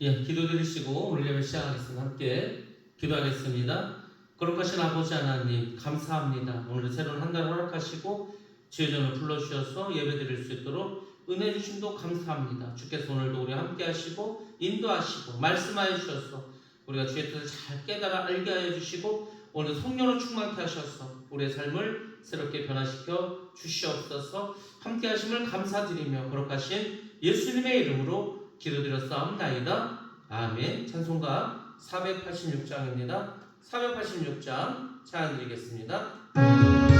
예, 기도 드리시고 오늘 예배 시작하겠습니다. 함께 기도하겠습니다. 거룩하신 아버지 하나님 감사합니다. 오늘 새로운 한 달 허락하시고 지혜전을 불러주셔서 예배 드릴 수 있도록 은혜 주심도 감사합니다. 주께서 오늘도 우리 함께 하시고 인도하시고 말씀하여 주셔서 우리가 주의 뜻을 잘 깨달아 알게 하여 주시고 오늘 성령으로 충만케 하셔서 우리의 삶을 새롭게 변화시켜 주시옵소서 함께 하심을 감사드리며 거룩하신 예수님의 이름으로 기도드렸사옵나이다. 아멘. 찬송가 486장입니다. 486장 찬양 드리겠습니다.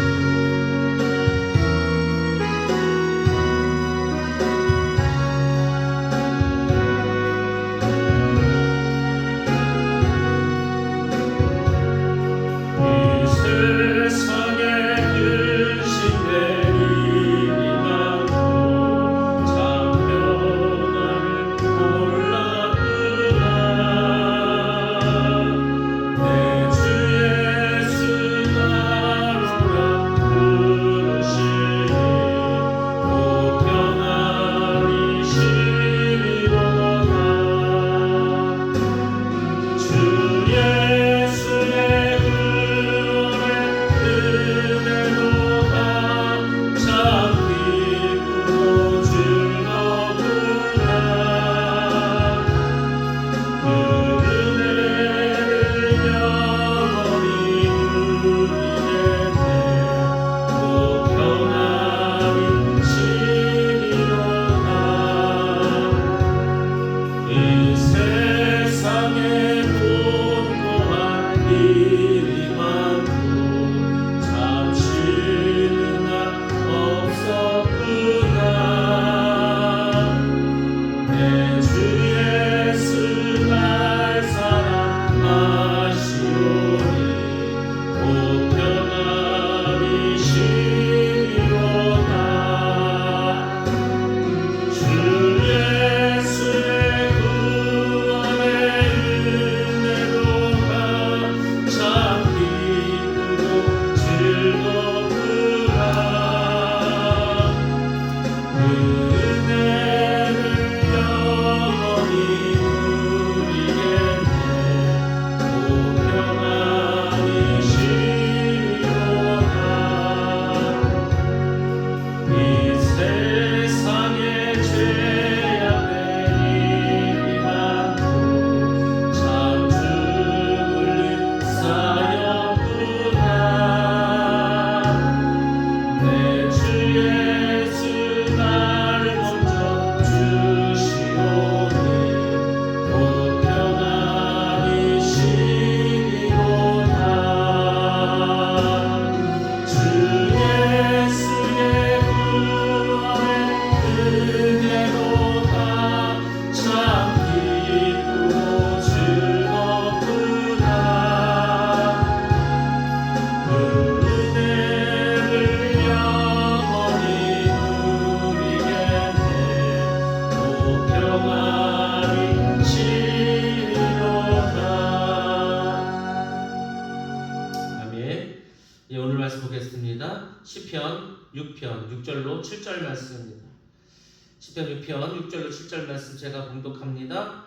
시편 6편 6절로 7절 말씀 제가 봉독합니다.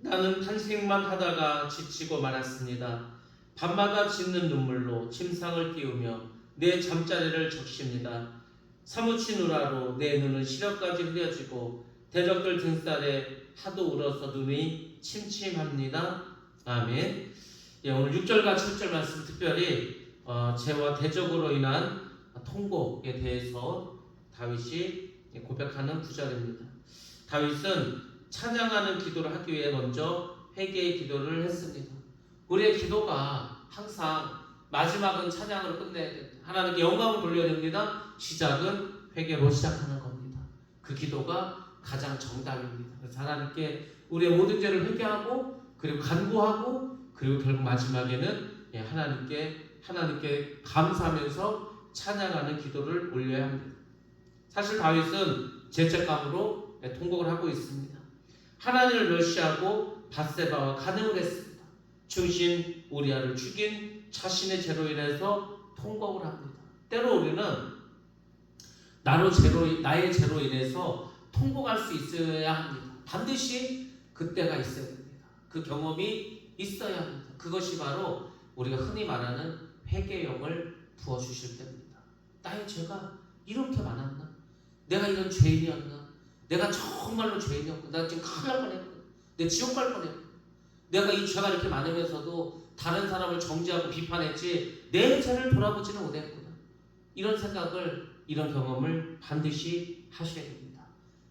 나는 탄생만 하다가 지치고 말았습니다. 밤마다 짓는 눈물로 침상을 띄우며 내 잠자리를 적십니다. 사무친 우라로 내 눈은 시력까지 흐려지고 대적들 등살에 하도 울어서 눈이 침침합니다. 아멘. 예, 오늘 6절과 7절 말씀 특별히 어, 죄와 대적으로 인한 통곡에 대해서 다윗이 고백하는 구절입니다. 다윗은 찬양하는 기도를 하기 위해 먼저 회개의 기도를 했습니다. 우리의 기도가 항상 마지막은 찬양으로 끝내야 된다. 하나님께 영광을 돌려야 됩니다. 시작은 회개로 시작하는 겁니다. 그 기도가 가장 정답입니다. 그래서 하나님께 우리의 모든 죄를 회개하고 그리고 간구하고 그리고 결국 마지막에는 예, 하나님께 하나님께 감사하면서 찬양하는 기도를 올려야 합니다. 사실 다윗은 죄책감으로 예, 통곡을 하고 있습니다. 하나님을 멸시하고 바세바와 간음을 했습니다. 충신 우리아를 죽인 자신의 죄로 인해서 통곡을 합니다. 때로 우리는 나로 죄로 나의 죄로 인해서 통곡할 수 있어야 합니다. 반드시 그때가 있어야 됩니다. 그 경험이 있어야 합니다. 그것이 바로 우리가 흔히 말하는 회개용을 부어 주실 때입니다. 나의 죄가 이렇게 많았나? 내가 이런 죄인이었나? 내가 정말로 죄인이었고 내가 지금 큰일 날 뻔했고 내 지옥 갈 뻔했고 내가 이 죄가 이렇게 많으면서도 다른 사람을 정죄하고 비판했지 내 죄를 돌아보지는 못했구나. 이런 생각을 이런 경험을 반드시 하셔야 됩니다.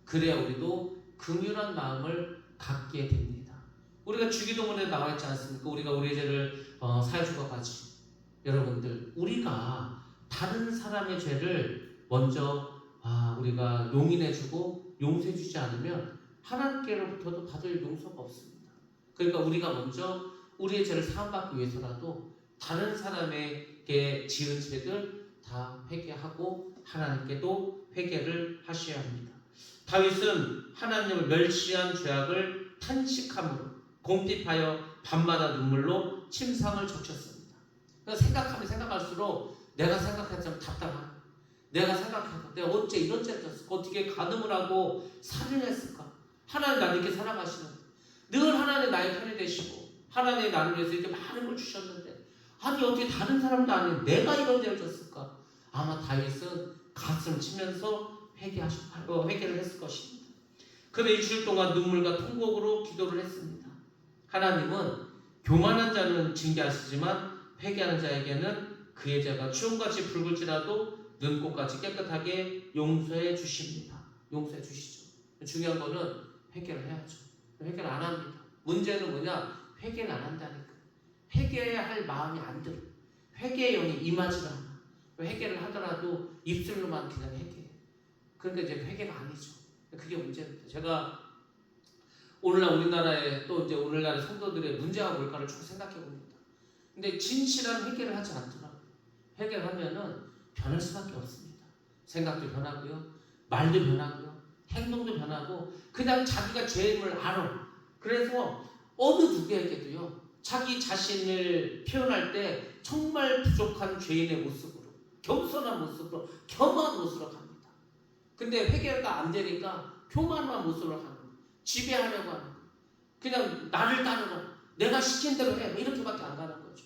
그래야 우리도 긍휼한 마음을 갖게 됩니다. 우리가 주기도문에 나와 있지 않습니까? 우리가 우리의 죄를 어, 사해 준 것까지 여러분들 우리가 다른 사람의 죄를 먼저 아, 우리가 용인해주고 용서해주지 않으면 하나님께로부터도 받을 용서가 없습니다. 그러니까 우리가 먼저 우리의 죄를 사함받기 위해서라도 다른 사람에게 지은 죄들 다 회개하고 하나님께도 회개를 하셔야 합니다. 다윗은 하나님을 멸시한 죄악을 탄식함으로 공핍하여 밤마다 눈물로 침상을 적셨습니다. 그러니까 생각하면 생각할수록 내가 생각했으면 답답한 내가 생각해서 내가 어째 이런 죄를 졌을까? 어떻게 가늠을 하고 살인을 했을까? 하나님 나를 이렇게 사랑하시는 늘 하나님 나의 편이 되시고 하나님 나를 위해서 이렇게 많은 걸 주셨는데 아니 어떻게 다른 사람도 아닌 내가 이런 죄를 졌을까? 아마 다윗은 가슴을 치면서 회개하셨, 어, 회개를 했을 것입니다. 그래 일주일 동안 눈물과 통곡으로 기도를 했습니다. 하나님은 교만한 자는 징계하시지만 회개하는 자에게는 그의 죄가 추움같이 붉을지라도 눈꽃같이 깨끗하게 용서해 주십니다. 용서해 주시죠. 중요한 거는 회개를 해야죠. 회개를 안 합니다. 문제는 뭐냐? 회개를 안 한다니까. 회개해야 할 마음이 안 들어. 회개의 영이 임하지 않아. 회개를 하더라도 입술로만 그냥 회개해. 그러니까 이제 회개가 아니죠. 그게 문제입니다. 제가 오늘날 우리나라에 또 이제 오늘날의 성도들의 문제가 뭘까를 쭉 생각해 봅니다. 근데 진실한 회개를 하지 않더라고요. 회개를 하면은 변할 수밖에 없습니다. 생각도 변하고요. 말도 변하고요. 행동도 변하고 그냥 자기가 죄임을 알아. 그래서 어느 누구에게도요. 자기 자신을 표현할 때 정말 부족한 죄인의 모습으로 겸손한 모습으로 겸한 모습으로 갑니다. 근데 회개가 안 되니까 교만한 모습으로 가는 거예요. 지배하려고 하는 거예요. 그냥 나를 따르라. 내가 시킨 대로 해. 뭐 이렇게밖에 안 가는 거죠.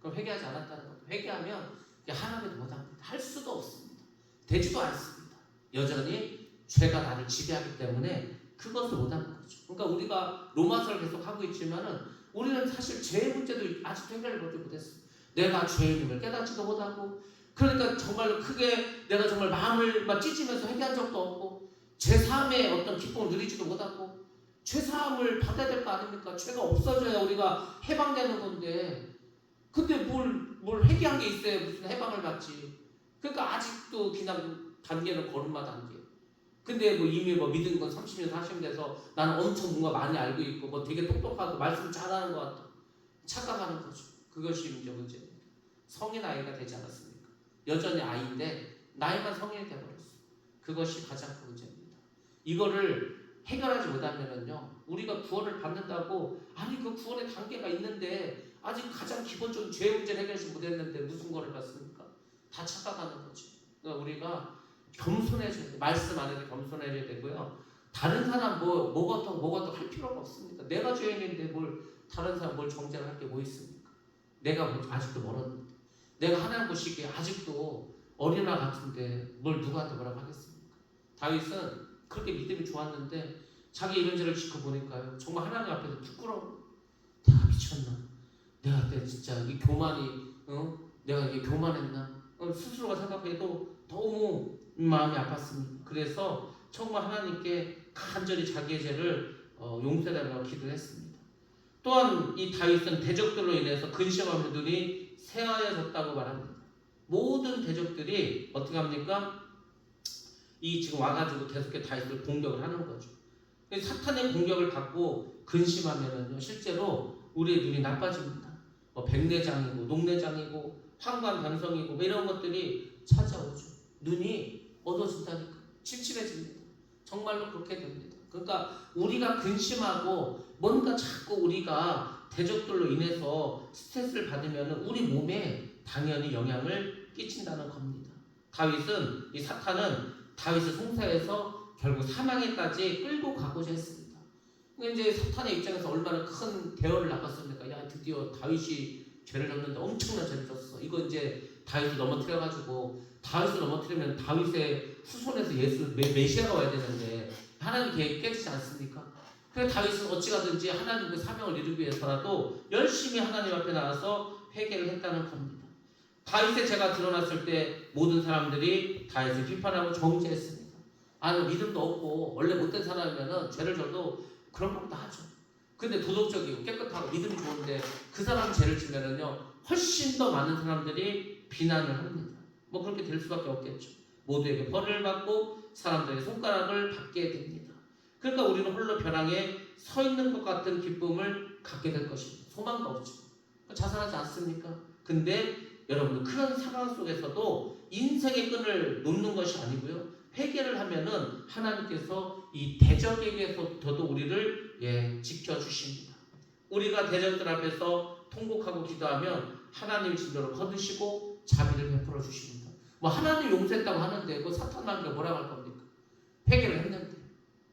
그럼 회개하지 않았다는 거죠. 회개하면 하나님도 못합니다. 할 수도 없습니다. 되지도 않습니다. 여전히 죄가 나를 지배하기 때문에 그것을 못하는 거죠. 그러니까 우리가 로마서를 계속 하고 있지만은 우리는 사실 죄의 문제도 아직 해결을 못했어요. 내가 죄인임을 깨닫지도 못하고 그러니까 정말 크게 내가 정말 마음을 막 찢으면서 회개한 적도 없고 죄 사함의 어떤 기쁨을 누리지도 못하고 죄 사함을 받아야 될 거 아닙니까? 죄가 없어져야 우리가 해방되는 건데 근데 뭘, 뭘 회개한 게 있어야 무슨 해방을 받지. 그러니까 아직도 그냥 단계는 걸음마 단계. 근데 뭐 이미 뭐 믿은 건 30년, 40년 돼서 나는 엄청 뭔가 많이 알고 있고 뭐 되게 똑똑하고 말씀 잘하는 것 같아. 착각하는 거죠. 그것이 이제 문제입니다. 성인 아이가 되지 않았습니까? 여전히 아이인데 나이만 성인이 돼버렸어. 그것이 가장 큰 문제입니다. 이거를 해결하지 못하면은요, 우리가 구원을 받는다고 아니 그 구원의 단계가 있는데 아직 가장 기본적인 죄 문제를 해결하지 못했는데 무슨 거를 받습니까? 다 착각하는 거죠. 그러니까 우리가 겸손해져야 돼. 말씀 안에서 겸손해져야 되고요. 다른 사람 뭐 뭐가 더 뭐가 더 할 필요가 없습니다. 내가 죄인인데 뭘 다른 사람 뭘 정죄를 할게 뭐 있습니까? 내가 뭐 아직도 멀었는데 내가 하나님 보시기에 아직도 어린아 같은데 뭘 누구한테 뭐라고 하겠습니까? 다윗은 그렇게 믿음이 좋았는데 자기 이런 죄를 지켜 보니까요 정말 하나님 앞에서 부끄러워. 내가 미쳤나? 내가 내 진짜 이 교만이 어? 내가 이게 교만했나? 어, 스스로가 생각해도 너무 마음이 아팠습니다. 그래서 정말 하나님께 간절히 자기의 죄를 어, 용서해달라고 기도했습니다. 또한 이 다윗은 대적들로 인해서 근심하는 눈이 새하얘졌다고 말합니다. 모든 대적들이 어떻게 합니까? 이 지금 와가지고 계속해서 다윗을 공격을 하는 거죠. 사탄의 공격을 받고 근심하면은요 실제로 우리의 눈이 나빠집니다. 뭐 백내장이고 녹내장이고 황관 변성이고 뭐 이런 것들이 찾아오죠. 눈이 어두워진다니까 침침해집니다. 정말로 그렇게 됩니다. 그러니까 우리가 근심하고 뭔가 자꾸 우리가 대적들로 인해서 스트레스를 받으면 우리 몸에 당연히 영향을 끼친다는 겁니다. 다윗은 이 사탄은 다윗을 송사해서 결국 사망에까지 끌고 가고자 했습니다. 그러니까 이제 사탄의 입장에서 얼마나 큰 대열을 나갔습니까? 야 드디어 다윗이 죄를 졌는데 엄청난 죄를 졌어. 이거 이제 다윗을 넘어뜨려 가지고 다윗을 넘어뜨리면 다윗의 후손에서 예수 메, 메시아가 와야 되는데 하나님 계획 깨지지 않습니까? 그래서 다윗은 어찌 가든지 하나님의 사명을 이루기 위해서라도 열심히 하나님 앞에 나와서 회개를 했다는 겁니다. 다윗의 죄가 드러났을 때 모든 사람들이 다윗을 비판하고 정죄했습니다. 아니 믿음도 없고 원래 못된 사람이면은 죄를 져도 그런 것도 하죠. 근데 도덕적이고 깨끗하고 믿음이 좋은데 그 사람 죄를 지면은요 훨씬 더 많은 사람들이 비난을 합니다. 뭐 그렇게 될 수밖에 없겠죠. 모두에게 벌을 받고 사람들의 손가락을 받게 됩니다. 그러니까 우리는 홀로 벼랑에 서 있는 것 같은 기쁨을 갖게 될 것입니다. 소망도 없죠. 자살하지 않습니까? 근데 여러분 그런 상황 속에서도 인생의 끈을 놓는 것이 아니고요. 회개를 하면은 하나님께서 이 대적에게서부터도 우리를 예, 지켜주십니다. 우리가 대적들 앞에서 통곡하고 기도하면 하나님의 진노를 거두시고 자비를 베풀어 주십니다. 뭐 하나님 용서했다고 하는데 그 사탄한테 뭐라고 할 겁니까? 회개를 했는데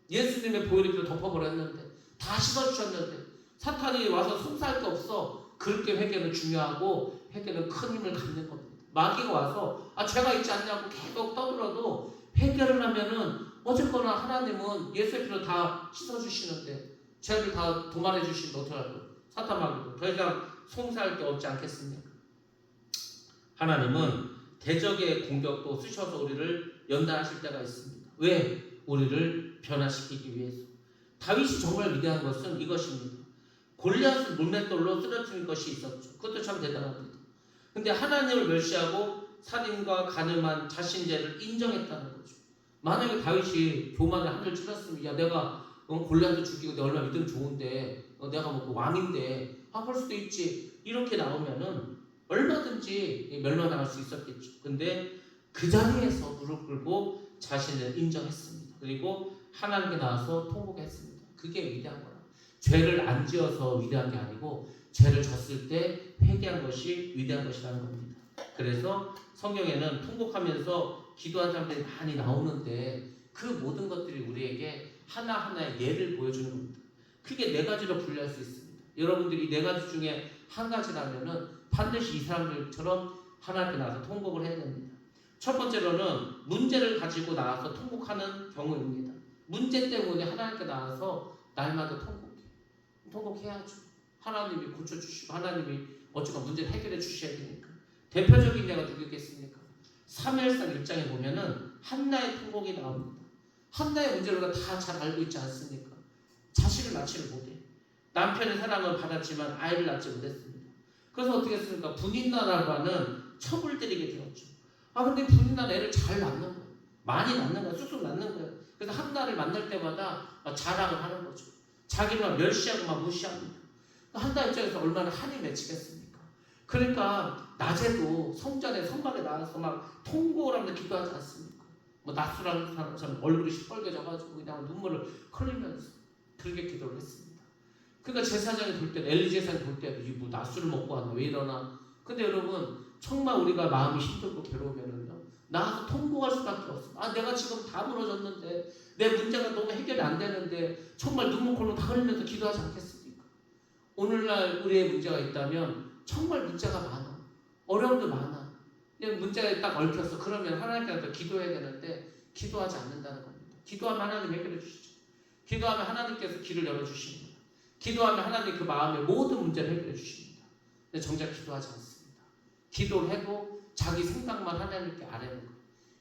예수님의 보혈을 덮어버렸는데 다 씻어주셨는데 사탄이 와서 송사할 게 없어 그렇게 회개는 중요하고 회개는 큰 힘을 갖는 겁니다. 마귀가 와서 아 죄가 있지 않냐고 계속 떠들어도 회개를 하면은 어쨌거나 하나님은 예수의 피로 다 씻어주시는데 죄를 다 도말해 주시는데 어떡하고 사탄 마귀도 더 이상 송사할 게 없지 않겠습니까? 하나님은 대적의 공격도 쓰셔서 우리를 연단하실 때가 있습니다. 왜? 우리를 변화시키기 위해서. 다윗이 정말 위대한 것은 이것입니다. 골리앗을 물맷돌로 쓰러뜨린 것이 있었죠. 그것도 참 대단합니다. 근데 하나님을 멸시하고 살인과 가늠한 자신 죄를 인정했다는 거죠. 만약에 다윗이 교만을 한줄 찔렀으면 야 내가 어, 골리앗을 죽이고 내가 얼마나 믿음 좋은데 어, 내가 뭐그 왕인데 아 그럴 수도 있지 이렇게 나오면은 얼마든지 멸망당할 수 있었겠죠. 근데 그 자리에서 무릎 꿇고 자신을 인정했습니다. 그리고 하나님께 나와서 통곡했습니다. 그게 위대한 거라. 죄를 안 지어서 위대한 게 아니고 죄를 졌을 때 회개한 것이 위대한 것이라는 겁니다. 그래서 성경에는 통곡하면서 기도한 사람들이 많이 나오는데 그 모든 것들이 우리에게 하나하나의 예를 보여주는 겁니다. 크게 네 가지로 분류할 수 있습니다. 여러분들이 네 가지 중에 한 가지라면은 반드시 이 사람들처럼 하나님께 나와서 통곡을 해야 됩니다. 첫 번째로는 문제를 가지고 나와서 통곡하는 경우입니다. 문제 때문에 하나님께 나와서 날마다 통곡해. 통곡해야죠. 하나님이 고쳐주시고 하나님이 어쩌면 문제를 해결해 주셔야 되니까. 대표적인 예가 누구겠습니까? 사무엘상 1장에 보면은 한나의 통곡이 나옵니다. 한나의 문제를 우리가 다 잘 알고 있지 않습니까? 자식을 낳지를 못해. 남편의 사랑을 받았지만 아이를 낳지 못했습니다. 그래서 어떻게 했습니까? 분인나라고 하는 첩을 들이게 되었죠. 아 근데 분인나 애를 잘 낳는 거예요. 많이 낳는 거예요. 쑥쑥 낳는 거예요. 그래서 한나를 만날 때마다 막 자랑을 하는 거죠. 자기를 막 멸시하고 막 무시합니다. 한나 입장에서 얼마나 한이 맺히겠습니까? 그러니까 낮에도 성전에 성막에 나와서 막 하면서 기도하지 않습니까? 뭐 낮술하는 사람처럼 얼굴이 시뻘개져가지고 그냥 눈물을 흘리면서 그렇게 기도를 했습니다. 그러니까 제사장이 볼 때도 엘리 제사장이 볼 때도 이뭐 낮술을 먹고 왔나 왜 이러나 근데 여러분 정말 우리가 마음이 힘들고 괴로우면은요 나가서 통곡할 수밖에 없어. 아 내가 지금 다 무너졌는데 내 문제가 너무 해결이 안 되는데 정말 눈물 콜로 다 흘리면서 기도하지 않겠습니까? 오늘날 우리의 문제가 있다면 정말 문제가 많아. 어려움도 많아. 그냥 문제가 딱 얽혔어. 그러면 하나님께 기도해야 되는데 기도하지 않는다는 겁니다. 기도하면 하나님 해결해 주시죠. 기도하면 하나님께서 길을 열어 주십니다. 기도하면 하나님 그 마음의 모든 문제를 해결해 주십니다. 근데 정작 기도하지 않습니다. 기도를 해도 자기 생각만 하나님께 아뢰는 거.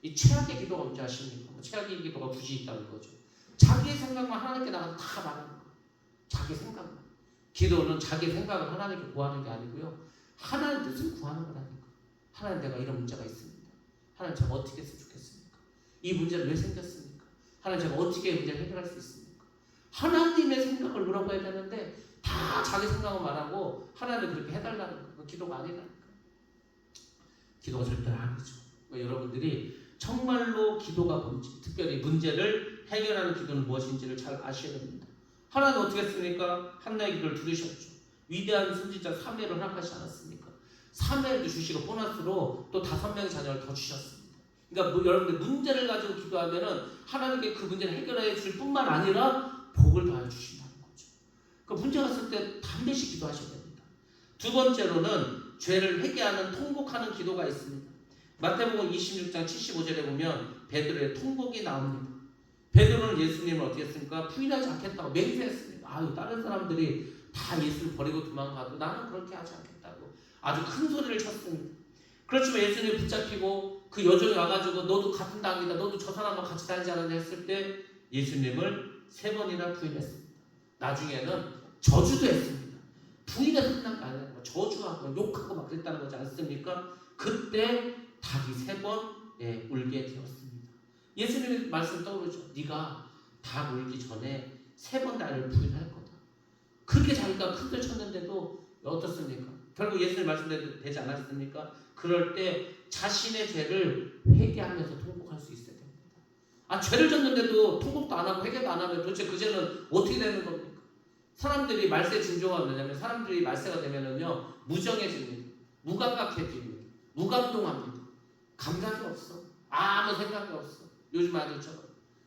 이 최악의 기도가 뭔지 아십니까? 뭐 최악의 기도가 굳이 있다는 거죠. 자기의 생각만 하나님께 나가서 다 말하는 거. 자기 생각만. 기도는 자기 생각을 하나님께 구하는 게 아니고요. 하나님 뜻을 구하는 거라니까. 하나님 내가 이런 문제가 있습니다. 하나님 제가 어떻게 했으면 좋겠습니까? 이 문제는 왜 생겼습니까? 하나님 제가 어떻게 이 문제를 해결할 수 있습니까? 하나님의 생각을 물어봐야 되는데 다 자기 생각을 말하고 하나님 그렇게 해달라는 거. 그 기도가 아니라니까. 기도가 절대로 아니죠. 그러니까 여러분들이 정말로 기도가 뭔지, 특별히 문제를 해결하는 기도는 무엇인지를 잘 아셔야 됩니다. 하나님 어떻게 했습니까? 한나의 기도를 들으셨죠. 위대한 선지자 사무엘을 허락하지 않았습니까? 사무엘도 주시고 보너스로 또 다섯 명의 자녀를 더 주셨습니다. 그러니까 뭐 여러분들 문제를 가지고 기도하면은 하나님께 그 문제를 해결해 줄 뿐만 아니라 복을 더해 주신다는 거죠. 그 문제가 있을 때 반드시 기도하셔야 됩니다. 두 번째로는 죄를 회개하는 통곡하는 기도가 있습니다. 마태복음 26장 75절에 보면 베드로의 통곡이 나옵니다. 베드로는 예수님을 어떻게 했습니까? 부인하지 않겠다고 맹세했습니다. 아유 다른 사람들이 다 예수를 버리고 도망가도 나는 그렇게 하지 않겠다고 아주 큰 소리를 쳤습니다. 그렇지만 예수님이 붙잡히고 그 여종이 와가지고 너도 같은 당이다. 너도 저 사람과 같이 다니지 않았냐 했을 때 예수님을 세 번이나 부인했습니다. 나중에는 저주도 했습니다. 부인해서 끝난 거 아니에요. 뭐 저주하고 욕하고 막 그랬다는 거지 않습니까? 그때 닭이 세번 예, 울게 되었습니다. 예수님의 말씀 떠오르죠. 네가 닭 울기 전에 세 번 나를 부인할 거다. 그렇게 자기가 큰소리 쳤는데도 어떻습니까? 결국 예수님 말씀되지 않았습니까? 그럴 때 자신의 죄를 회개하면서 통곡할 수 있어야 됩니다. 아 죄를 졌는데도 통곡도 안 하고 회개도 안 하면 도대체 그 죄는 어떻게 되는 겁니까? 사람들이 말세 징조가 뭐냐면 사람들이 말세가 되면은요 무정해집니다. 무감각해집니다. 무감동합니다. 감각이 없어. 아무 생각이 없어. 요즘 아들처럼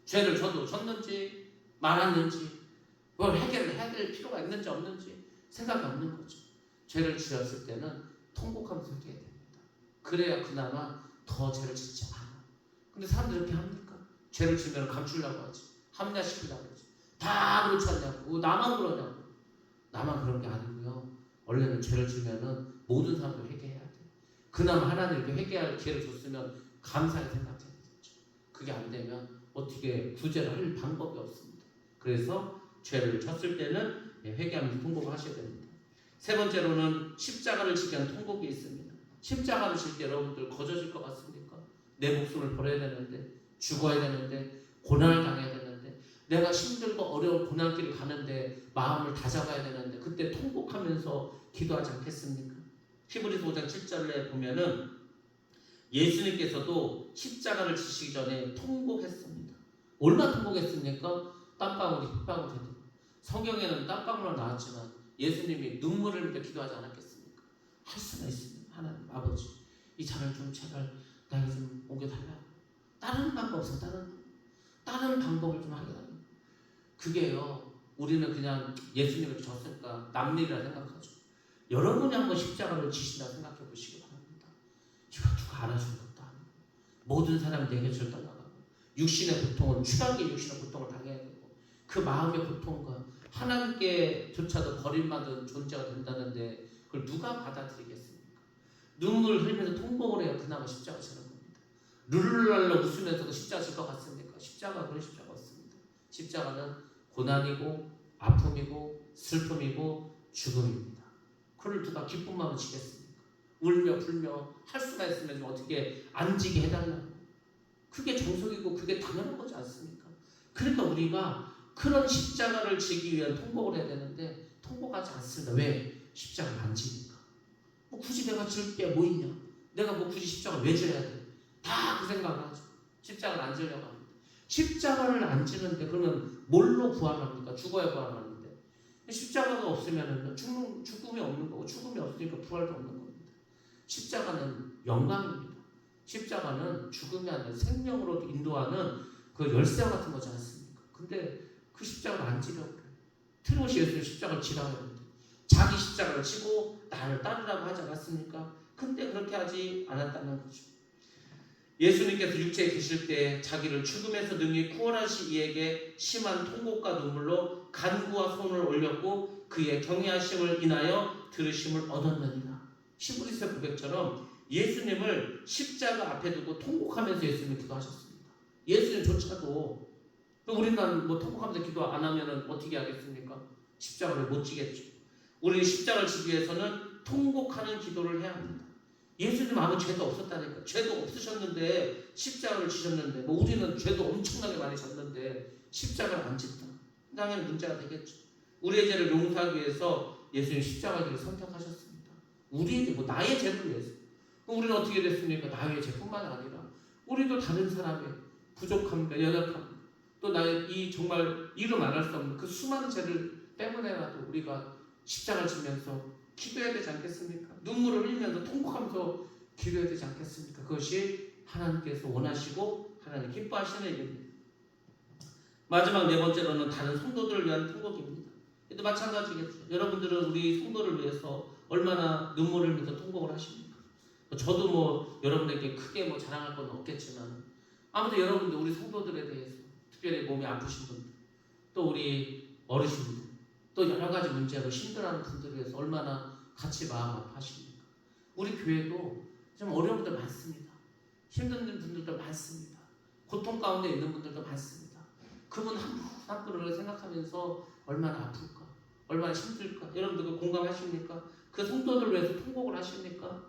죄를 져도 졌는지 말았는지 뭘 해결을 해야 될 필요가 있는지 없는지 생각이 없는 거죠. 죄를 지었을 때는 통곡하면서 해야 됩니다. 그래야 그나마 더 죄를 짓지 않아. 근데 사람들이 이렇게 합니까? 죄를 지면 감추려고 하지. 합리화시키려고 하지. 다 그렇지 않냐고. 나만 그러냐고. 나만 그런 게 아니고요. 원래는 죄를 지면은 모든 사람들 회개해야 돼. 그나마 하나님께 회개할 기회를 줬으면 감사히 생각해야 되죠. 그게 안 되면 어떻게 구제를 할 방법이 없습니다. 그래서 죄를 졌을 때는 예, 회개하면서 통곡을 하셔야 됩니다. 세 번째로는 십자가를 위한 통곡이 있습니다. 십자가를 질 때 여러분들 거저질 것 같습니까? 내 목숨을 버려야 되는데 죽어야 되는데 고난을 당해야 되는데 내가 힘들고 어려운 고난길을 가는데 마음을 다잡아야 되는데 그때 통곡하면서 기도하지 않겠습니까? 히브리서 5장 7절에 보면은 예수님께서도 십자가를 지시기 전에 통곡했습니다. 얼마나 통곡했습니까? 땀방울이 흙방울 되듯. 성경에는 땀방울로 나왔지만 예수님이 눈물을 흘려 기도하지 않았겠습니까? 할 수가 있습니다. 하나님 아버지 이 잔을 좀 제발 나에게 좀 옮겨달라고. 다른 방법 없어 다른 다른 방법을 좀 하게 달라고. 그게요. 우리는 그냥 예수님을 졌으니까 남일이라 생각하죠. 여러분이 한번 십자가를 지신다 생각해 보시기 바랍니다. 이거 누가 알아준 것도 아니고 모든 곁을 떠나가고 육신의 고통은 추가하게 육신의 고통을 당해야 되고 그 마음의 고통과 하나님께조차도 버림받은 존재가 된다는데 그걸 누가 받아들이겠습니까? 눈물 흘리면서 통곡을 해야 그나마 십자가 지는 겁니다. 룰루랄라 웃으면서도 십자가 질 것 같습니까? 십자가 그런 십자가 없습니다. 십자가는 고난이고 아픔이고 슬픔이고 죽음입니다. 그를 누가 마음을 지겠습니까? 울며 불며 할 수가 있으면 좀 어떻게 안 지게 해달라고. 그게 정석이고 그게 당연한 거지 않습니까? 그러니까 우리가 그런 십자가를 지기 위한 통곡을 해야 되는데 통곡하지 않습니다. 왜? 십자가를 안 지니까. 뭐 굳이 내가 질 게 뭐 있냐? 내가 뭐 굳이 십자가를 왜 져야 돼? 다 그 생각을 하죠. 십자가를 안 지려고 합니다. 십자가를 안 지는데 그러면 뭘로 구원합니까? 죽어야 구원하는데 십자가가 없으면 죽음, 죽음이 없는 거고 죽음이 없으니까 부활도 없는 겁니다. 십자가는 영광입니다. 십자가는 죽음이 아니라 생명으로 인도하는 그 열쇠 같은 거지 않습니까? 근데 그 십자가를 안 지려고. 트롯이 예수님 십자가를 지라고 자기 십자가를 지고 나를 따르라고 하지 않았습니까? 근데 그렇게 하지 않았다는 거죠. 예수님께서 육체에 계실 때 자기를 죽음에서 능히 구원하시 이에게 심한 통곡과 눈물로 간구와 손을 올렸고 그의 경외하심을 인하여 들으심을 얻었느니라. 시브리서 고백처럼 예수님을 십자가 앞에 두고 통곡하면서 예수님을 기도하셨습니다. 예수님조차도 우리는 뭐 통곡하면서 기도 안 하면 어떻게 하겠습니까? 십자가를 못 지겠죠. 우리는 십자가를 지기 위해서는 통곡하는 기도를 해야 합니다. 예수님 아무 죄도 없었다니까. 죄도 없으셨는데 십자가를 지셨는데 뭐 우리는 죄도 엄청나게 많이 졌는데 십자가를 안 짓다. 당연히 문제가 되겠죠. 우리의 죄를 용서하기 위해서 예수님 십자가를 선택하셨습니다. 우리의 죄, 뭐 나의 죄를 위해서. 우리는 어떻게 됐습니까? 나의 죄뿐만 아니라 우리도 다른 사람의 부족함과 연약함 또 나의 이 정말 이루 말할 수 없는 그 수많은 죄를 때문에라도 우리가 십자가를 지면서 기도해야 되지 않겠습니까? 눈물을 흘리면서 통곡하면서 기도해야 되지 않겠습니까? 그것이 하나님께서 원하시고 하나님 기뻐하시는 일입니다. 마지막 네 번째로는 다른 성도들을 위한 통곡입니다. 또 마찬가지겠죠. 여러분들은 우리 성도를 위해서 얼마나 눈물을 흘리면서 통곡을 하십니까? 저도 뭐 여러분에게 크게 뭐 자랑할 건 없겠지만 아무튼 여러분들 우리 성도들에 대해서 특별히 몸이 아프신 분들 또 우리 어르신들 또 여러 가지 문제로 힘들어하는 분들을 위해서 얼마나 같이 마음 아파하십니까? 우리 교회도 좀 어려운 분들 많습니다. 힘든 분들도 많습니다. 고통 가운데 있는 분들도 많습니다. 그분 한 분 한 분을 생각하면서 얼마나 아플까? 얼마나 힘들까? 여러분들 그 공감하십니까? 그 성도들 위해서 통곡을 하십니까?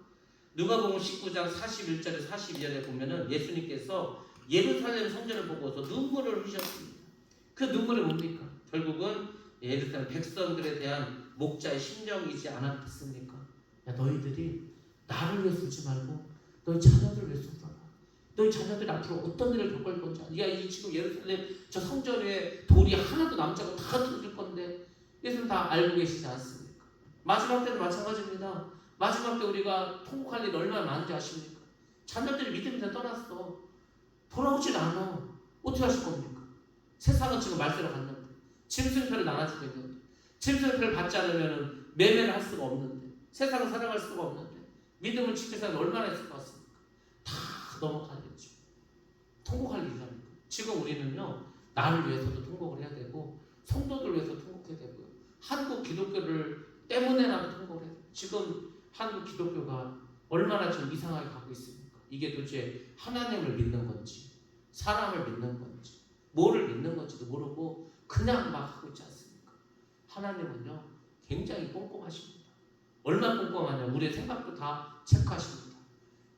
누가복음 19장 41절에 42절에 보면은 예수님께서 예루살렘 성전을 보고서 눈물을 흘리셨습니다. 그 눈물이 뭡니까? 결국은 예루살렘 백성들에 대한 목자의 심정이지 않았겠습니까? 야 너희들이 나를 위해 쓰지 말고 너희 자녀들을 위해 쏟아라. 너희 자녀들이 앞으로 어떤 일을 겪을 건지. 야, 이 지금 예루살렘 저 성전 위에 돌이 하나도 남지 않고 다 터질 건데 예수님 다 알고 계시지 않습니까? 마지막 때도 마찬가지입니다. 마지막 때 우리가 통곡할 일이 얼마나 많은지 아십니까? 자녀들이 믿음에서 떠났어. 돌아오질 않아. 어떻게 하실 겁니까? 세상은 지금 말세로 갔는데 짐승표를 나눠주고 있는데 짐승표를 받지 않으면 매매를 할 수가 없는데 세상을 살아갈 수가 없는데 믿음을 지킬 사람이 얼마나 있을 것 같습니까? 다 넘어가겠죠. 통곡할 일이라니까. 지금 우리는요 나를 위해서도 통곡을 해야 되고 성도들 위해서 통곡해야 되고요. 한국 기독교를 때문에라도 통곡을 해야 돼요. 지금 한국 기독교가 얼마나 지금 이상하게 가고 있습니까? 이게 도대체 하나님을 믿는 건지 사람을 믿는 건지 뭐를 믿는 건지도 모르고 그냥 막 하고 있지 않습니까? 하나님은요 굉장히 꼼꼼하십니다. 얼마나 꼼꼼하냐 우리의 생각도 다 체크하십니다.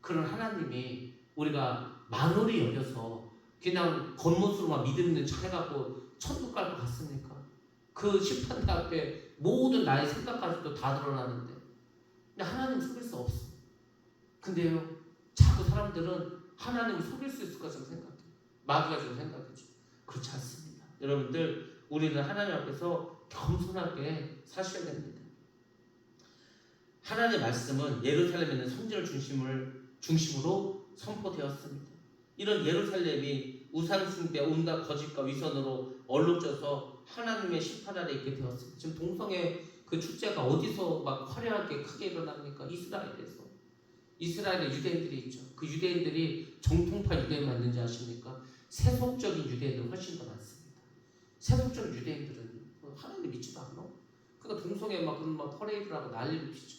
그런 하나님이 우리가 만홀히 여겨서 그냥 겉모습으로만 믿음 있는 척 해갖고 천국 갈 것 같습니까? 그 심판대 앞에 모든 나의 생각까지도 다 드러나는데 근데 하나님 속일 수 없어. 근데요 자꾸 사람들은 하나님을 속일 수 있을 것처럼 생각해. 마귀가 좀 생각해줘. 그렇지 않습니다. 여러분들 우리는 하나님 앞에서 겸손하게 사셔야 됩니다. 하나님의 말씀은 예루살렘에 있는 성전을 중심을 중심으로 선포되었습니다. 이런 예루살렘이 우상 숭배, 온갖 거짓과 위선으로 얼룩져서 하나님의 심판 아래 있게 되었습니다. 지금 동성애 그 축제가 어디서 막 화려하게 크게 일어납니까? 이스라엘에서. 이스라엘에 유대인들이 있죠. 그 유대인들이 정통파 유대인만 있는지 아십니까? 세속적인 유대인들 훨씬 더 많습니다. 세속적인 유대인들은 뭐 하나님 믿지도 않아. 그러니까 동성애 막 그런 막 퍼레이드를 하고 난리를 피죠.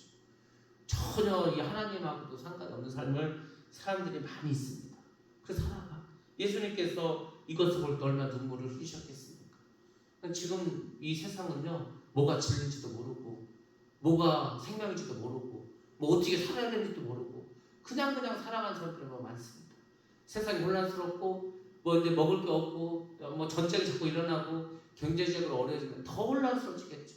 전혀 이 하나님하고도 상관없는 삶을 사람들이 많이 있습니다. 그 살아가. 예수님께서 이것을 볼 때 얼마나 눈물을 흘리셨겠습니까? 지금 이 세상은요, 뭐가 진리인지도 모르고, 뭐가 생명인지도 모르고, 뭐 어떻게 살아야 되는지도 모르고, 그냥 그냥 살아가는 사람들이 너무 많습니다. 세상이 혼란스럽고, 뭐 이제 먹을 게 없고, 뭐 전쟁이 자꾸 일어나고, 경제적으로 어려워지면 더 혼란스러워지겠죠.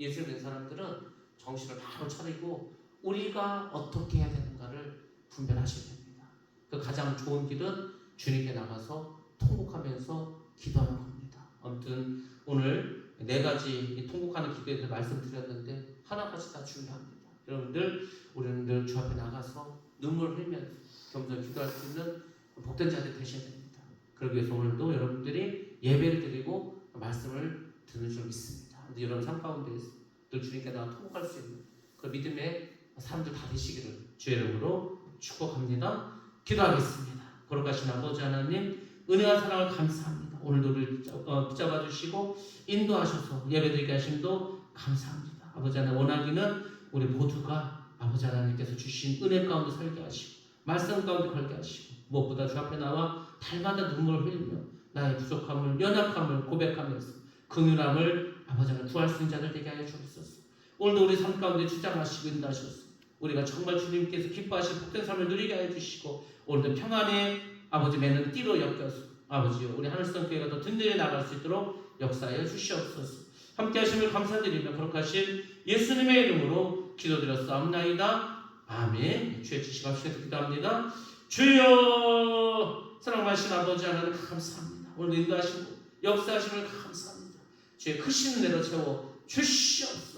예수 믿는 사람들은 정신을 바로 차리고, 우리가 어떻게 해야 되는가를 분별하셔야 됩니다. 그 가장 좋은 길은 주님께 나가서 통곡하면서 기도하는 겁니다. 아무튼 오늘 네 가지 이 통곡하는 기도에 대해서 말씀드렸는데 하나같이 다 중요합니다. 여러분들 우리는 늘 주 앞에 나가서 눈물 흘리면서 겸손히 기도할 수 있는 복된 자들 되셔야 됩니다. 그러기 위해서 오늘도 여러분들이 예배를 드리고 말씀을 듣는 줄 믿습니다. 여러분 삶 가운데에서 늘 주님께 나가 통곡할 수 있는 그 믿음의 사람들 다 되시기를 주의 이름으로 축복합니다. 기도하겠습니다. 거룩하신 아버지 하나님 은혜와 사랑을 감사합니다. 오늘도 우리를 어, 붙잡아 주시고 인도하셔서 예배드리게 하심도 감사합니다. 아버지 하나님 원하기는 우리 모두가 아버지 하나님께서 주신 은혜 가운데 살게 하시고 말씀 가운데 걸게 하시고 무엇보다 주 앞에 나와 달마다 눈물을 흘리며 나의 부족함을 연약함을 고백하면서 긍휼함을 아버지 하나님 구할 수 있는 자들 되게 하여 주옵소서. 오늘도 우리 삶 가운데 주장하시고 인도하셔서 우리가 정말 주님께서 기뻐하신 복된 삶을 누리게 하여 주시고 오늘도 평안의 아버지 매는 띠로 엮여서 아버지요 우리 하늘성 교회가 더 든든히 나갈 수 있도록 역사하여 주시옵소서 함께 하심을 감사드리며 거룩하신 예수님의 이름으로 기도드렸사옵나이다. 아멘. 주의 지시 없이 기도합니다. 주여 사랑하신 아버지 하나님 감사합니다. 오늘 인도하시고 역사하심을 감사합니다. 주의 크신 은혜로 채워 주시옵소서